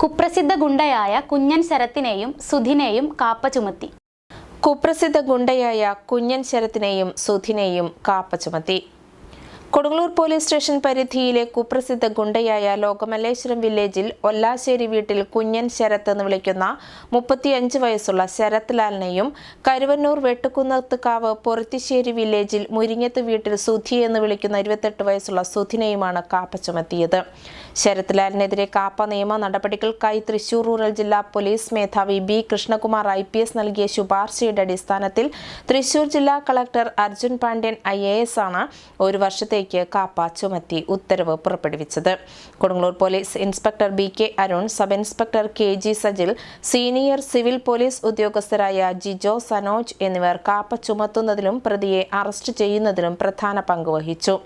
കുപ്രസിദ്ധ ഗുണ്ടയായ കുഞ്ഞൻ ശരത്തിനെയും സുധിനെയും കാപ്പ ചുമത്തി. കുപ്രസിദ്ധ ഗുണ്ടയായ കുഞ്ഞൻ ശരത്തിനെയും സുധിനെയും കാപ്പ ചുമത്തി. കൊടുങ്ങല്ലൂർ പോലീസ് സ്റ്റേഷൻ പരിധിയിലെ കുപ്രസിദ്ധ ഗുണ്ടയായ ലോകമല്ലേശ്വരം വില്ലേജിൽ ഒല്ലാശ്ശേരി വീട്ടിൽ കുഞ്ഞൻ ശരത്ത് എന്ന് വിളിക്കുന്ന മുപ്പത്തിയഞ്ച് വയസ്സുള്ള ശരത് ലാലിനെയും കരുവന്നൂർ വെട്ടുകുന്നത്തുകാവ് പൊറത്തിശ്ശേരി വില്ലേജിൽ മുരിങ്ങത്ത് വീട്ടിൽ സുധി എന്ന് വിളിക്കുന്ന ഇരുപത്തെട്ട് വയസ്സുള്ള സുധിനെയുമാണ് കാപ്പ ചുമത്തിയത്. ശരത് ലാലിനെതിരെ കാപ്പ നിയമ നടപടികൾക്കായി തൃശൂർ റൂറൽ ജില്ലാ പോലീസ് മേധാവി B Krishnakumar I P S നൽകിയ ശുപാർശയുടെ അടിസ്ഥാനത്തിൽ തൃശൂർ ജില്ലാ collector Arjun Pandian I A S ആണ് ഒരു വർഷത്തേക്ക് കാപ്പ ചുമത്തി ഉത്തരവ് പുറപ്പെടുവിച്ചത്. Kodungallur police inspector B K Arun sub inspector K G Sajil senior civil police ഉദ്യോഗസ്ഥരായ Jijo Sanoj എന്നിവർ കാപ്പ ചുമത്തുന്നതിലും പ്രതിയെ അറസ്റ്റ് ചെയ്യുന്നതിലും പ്രധാന പങ്ക് വഹിച്ചു.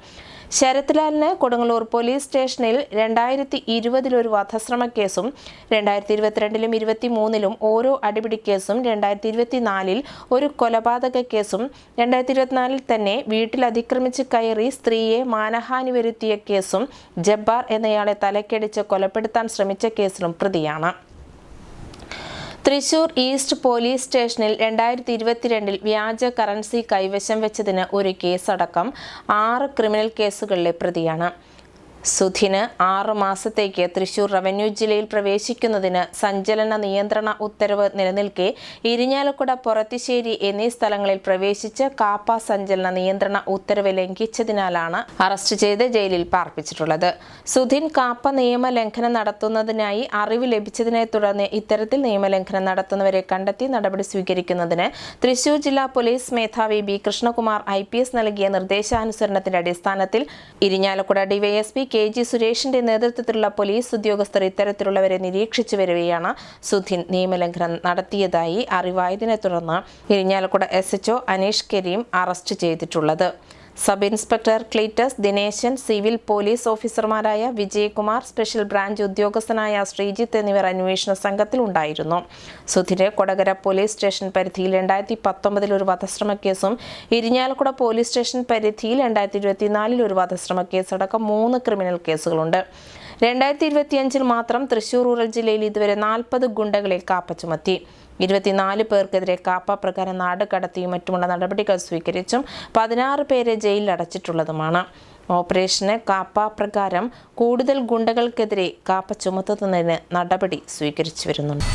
ശരത് ലാലിന് കൊടുങ്ങല്ലൂർ പോലീസ് സ്റ്റേഷനിൽ രണ്ടായിരത്തി ഇരുപതിലൊരു വധശ്രമ കേസും രണ്ടായിരത്തി ഇരുപത്തിരണ്ടിലും ഇരുപത്തി മൂന്നിലും ഓരോ അടിപിടി കേസും രണ്ടായിരത്തി ഇരുപത്തിനാലിൽ ഒരു കൊലപാതക കേസും രണ്ടായിരത്തി ഇരുപത്തിനാലിൽ തന്നെ വീട്ടിൽ അതിക്രമിച്ച് കയറി സ്ത്രീയെ മാനഹാനി വരുത്തിയ കേസും ജബ്ബാർ എന്നയാളെ തലക്കടിച്ച് കൊലപ്പെടുത്താൻ ശ്രമിച്ച കേസിലും പ്രതിയാണ്. തൃശൂർ ഈസ്റ്റ് പോലീസ് സ്റ്റേഷനിൽ രണ്ടായിരത്തി ഇരുപത്തിരണ്ടിൽ വ്യാജ കറൻസി കൈവശം വെച്ചതിന് ഒരു കേസടക്കം ആറ് ക്രിമിനൽ കേസുകളിലെ പ്രതിയാണ്. സുധിന് ആറ് മാസത്തേക്ക് തൃശൂർ റവന്യൂ ജില്ലയിൽ പ്രവേശിക്കുന്നതിന് സഞ്ചലന നിയന്ത്രണ ഉത്തരവ് നിലനിൽക്കെ ഇരിഞ്ഞാലക്കുട പൊറത്തിശ്ശേരി എന്നീ സ്ഥലങ്ങളിൽ പ്രവേശിച്ച് കാപ്പ സഞ്ചലന നിയന്ത്രണ ഉത്തരവ് ലംഘിച്ചതിനാലാണ് അറസ്റ്റ് ചെയ്ത് ജയിലിൽ പാർപ്പിച്ചിട്ടുള്ളത്. സുധിൻ കാപ്പ നിയമലംഘനം നടത്തുന്നതിനായി അറിവ് ലഭിച്ചതിനെ തുടർന്ന് ഇത്തരത്തിൽ നിയമലംഘനം നടത്തുന്നവരെ കണ്ടെത്തി നടപടി സ്വീകരിക്കുന്നതിന് തൃശൂർ ജില്ലാ പോലീസ് മേധാവി ബി കൃഷ്ണകുമാർ ഐ നൽകിയ നിർദ്ദേശാനുസരണത്തിന്റെ അടിസ്ഥാനത്തിൽ ഇരിഞ്ഞാലക്കുട ഡിവൈഎസ്പി കെ ജി സുരേഷിന്റെ നേതൃത്വത്തിലുള്ള പോലീസ് ഉദ്യോഗസ്ഥർ ഇത്തരത്തിലുള്ളവരെ നിരീക്ഷിച്ചു വരികയാണ്. സുധിൻ നിയമലംഘനം നടത്തിയതായി അറിവായതിനെ തുടർന്ന് Irinjalakuda S HO Aneesh Kareem arrest ചെയ്തിട്ടുള്ളത്. Sub inspector Cleetus Dineshan civil police ഓഫീസർമാരായ വിജയകുമാർ സ്പെഷ്യൽ ബ്രാഞ്ച് ഉദ്യോഗസ്ഥനായ ശ്രീജിത്ത് എന്നിവർ അന്വേഷണ സംഘത്തിൽ ഉണ്ടായിരുന്നു. സുധിരെ കൊടകര പോലീസ് സ്റ്റേഷൻ പരിധിയിൽ രണ്ടായിരത്തി പത്തൊമ്പതിൽ ഒരു വധശ്രമ കേസും ഇരിഞ്ഞാലക്കുട പോലീസ് സ്റ്റേഷൻ പരിധിയിൽ രണ്ടായിരത്തി ഇരുപത്തിനാലിൽ ഒരു വധശ്രമ കേസടക്കം മൂന്ന് ക്രിമിനൽ കേസുകളുണ്ട്. രണ്ടായിരത്തി ഇരുപത്തിയഞ്ചിൽ മാത്രം തൃശൂർ റൂറൽ ജില്ലയിൽ ഇതുവരെ നാൽപ്പത് ഗുണ്ടകളെ കാപ്പ ചുമത്തി. ഇരുപത്തിനാല് പേർക്കെതിരെ കാപ്പ പ്രകാരം നാട് കടത്തിയും മറ്റുമുള്ള നടപടികൾ സ്വീകരിച്ചും പതിനാറ് പേരെ ജയിലിൽ അടച്ചിട്ടുള്ളതുമാണ്. ഓപ്പറേഷന് കാപ്പ പ്രകാരം കൂടുതൽ ഗുണ്ടകൾക്കെതിരെ കാപ്പ ചുമത്തുന്നതിന് നടപടി സ്വീകരിച്ചു വരുന്നുണ്ട്.